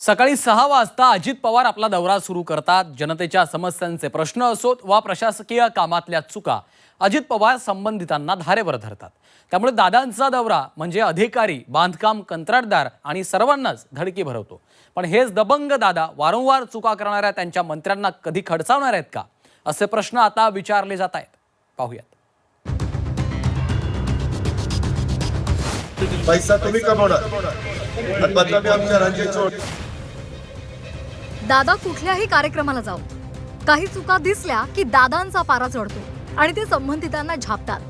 सकाळी सहा वाजता अजित पवार आपला दौरा सुरू करतात. जनतेच्या समस्यांचे प्रश्न असोत वा प्रशासकीय कामातल्या चुका अजित पवार संबंधितांना धारेवर धरतात. त्यामुळे दादांचा दौरा म्हणजे अधिकारी बांधकाम कंत्राटदार आणि सर्वांनाच धडकी भरवतो. पण हेच दबंग दादा वारंवार चुका करणाऱ्या त्यांच्या मंत्र्यांना कधी खडसावणार आहेत का? असे प्रश्न आता विचारले जात आहेत. पाहूयात. पैसा तुम्ही कमवणार. आणि बदनामी आमच्या राज्याची दादा कुठल्याही कार्यक्रमाला जाऊ. काही चुका दिसल्या की दादांचा पारा चढतो आणि ते संबंधितांना झापतात.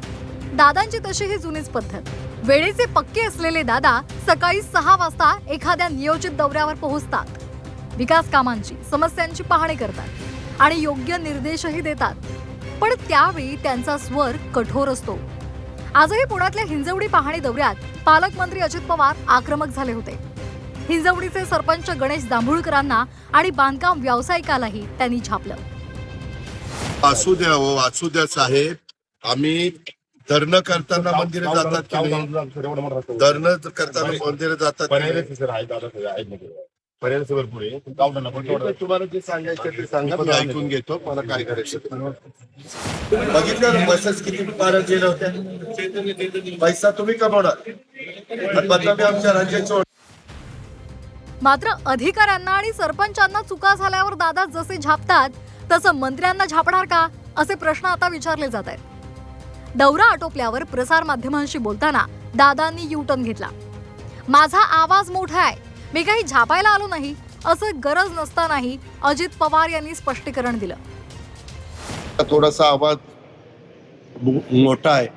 दादांची तशी ही जुनीच पद्धत. वेळेचे पक्के असलेले दादा सकाळी सहा वाजता एखाद्या नियोजित दौऱ्यावर पोहोचतात. विकास कामांची समस्यांची पाहणी करतात आणि योग्य निर्देशही देतात. पण त्यावेळी त्यांचा स्वर कठोर असतो. आजही पुण्यातल्या हिंजवडी पाहणी दौऱ्यात पालकमंत्री अजित पवार आक्रमक झाले होते. हिंजवडीचे सरपंच गणेश जांभूळकरांना आणि बांधकाम व्यावसायिकालाही त्यांनी झापलं असू द्या हो असू द्या साहेब. आम्ही धरणं करताना मंदिर जातात की नाही? धरणं करताना मंदिर जातात तुम्हाला जे सांगायचं ते सांगा. मी ऐकून घेतो मला काय करायचं. बघितलं ना बसेस किती पारा गेल्या होत्या? पैसा तुम्ही कमवणार. आमच्या राज्याची. मात्र अधिकाऱ्यांना आणि सरपंचांना चुका झाल्यावर दादा जसे झापतात तसं मंत्र्यांना झापणार का? असे प्रश्न आता विचारले जात आहेत. दौरा आटोपल्यावर प्रसार माध्यमांशी बोलताना दादांनी युटर्न घेतला. माझा आवाज मोठा आहे. मी काही झापायला आलो नाही. असं गरज नसतानाही अजित पवार यांनी स्पष्टीकरण दिलं. थोडासा आवाज मो- मोठा आहे.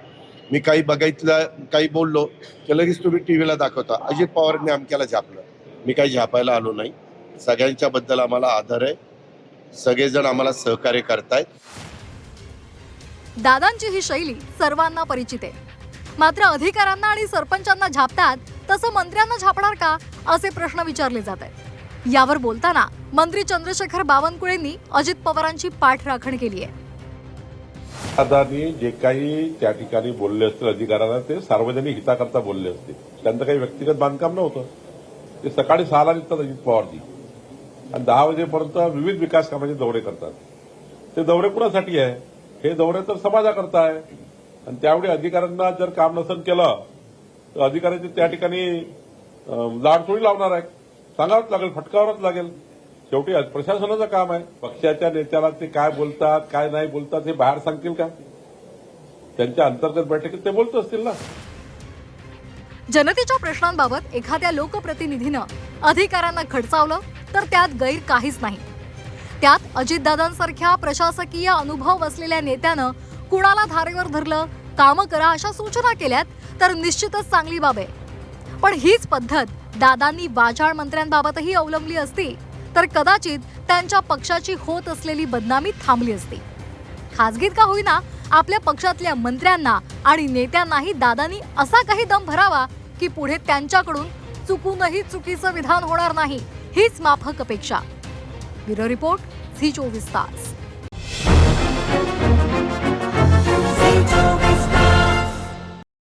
मी काही बघितलं काही बोललो की लगेच तुम्ही टीव्हीला दाखवता. अजित पवारांनी आमच्याला झापलं. मी काही झापायला आलो नाही. सगळ्यांच्या बद्दल आम्हाला आदर आहे. सगळेजण आम्हाला सहकार्य करतायत. दादांची ही शैली सर्वांना परिचित आहे. मात्र अधिकाऱ्यांना आणि सरपंचांना झापतात तसं मंत्र्यांना झापणार का असे प्रश्न विचारले जात आहेत. यावर बोलताना मंत्री चंद्रशेखर बावनकुळेंनी अजित पवारांची पाठराखण केली आहे. दादांनी जे काही त्या ठिकाणी बोलले असतील अधिकाऱ्यांना ते सार्वजनिक हिताकरता बोलले असतील. त्यांचं काही व्यक्तिगत बांधकाम नव्हतं. ते सकाळी सहाला निघतात अजित पवारजी. आणि दहा वाजेपर्यंत विविध विकास कामाचे दौरे करतात. ते दौरे कुणासाठी आहे? हे दौरे तर समाजाकरता आहे आणि त्यावेळी अधिकाऱ्यांना जर काम नसन केलं तर अधिकाऱ्यांचे त्या ठिकाणी लाडचोळी लावणार आहे सांगावंच लागेल फटकावंच लागेल. शेवटी प्रशासनाचं काम आहे. पक्षाच्या नेत्याला ते काय बोलतात काय नाही बोलतात हे बाहेर सांगतील का? त्यांच्या अंतर्गत बैठकीत ते बोलत असतील ना? जनतेच्या प्रश्नांबाबत एखाद्या लोकप्रतिनिधीनं अधिकाऱ्यांना खडसावलं तर त्यात गैर काहीच नाही. त्यात अजितदादांसारख्या प्रशासकीय अनुभव असलेल्या नेत्यानं कुणाला धारेवर धरलं कामं करा अशा सूचना केल्यात तर निश्चितच चांगली बाब आहे. पण हीच पद्धत दादांनी वाचाळ मंत्र्यांबाबतही अवलंबली असती तर कदाचित त्यांच्या पक्षाची होत असलेली बदनामी थांबली असती. खासगीत का होईना आपल्या पक्षातल्या मंत्र्यांना आणि नेत्यांनाही दादांनी असा काही दम भरावा की पुढे त्यांच्याकडून चुकूनही चुकीचं विधान होणार नाही हीच माफक अपेक्षा. ब्युरो रिपोर्ट झी चोवीस तास.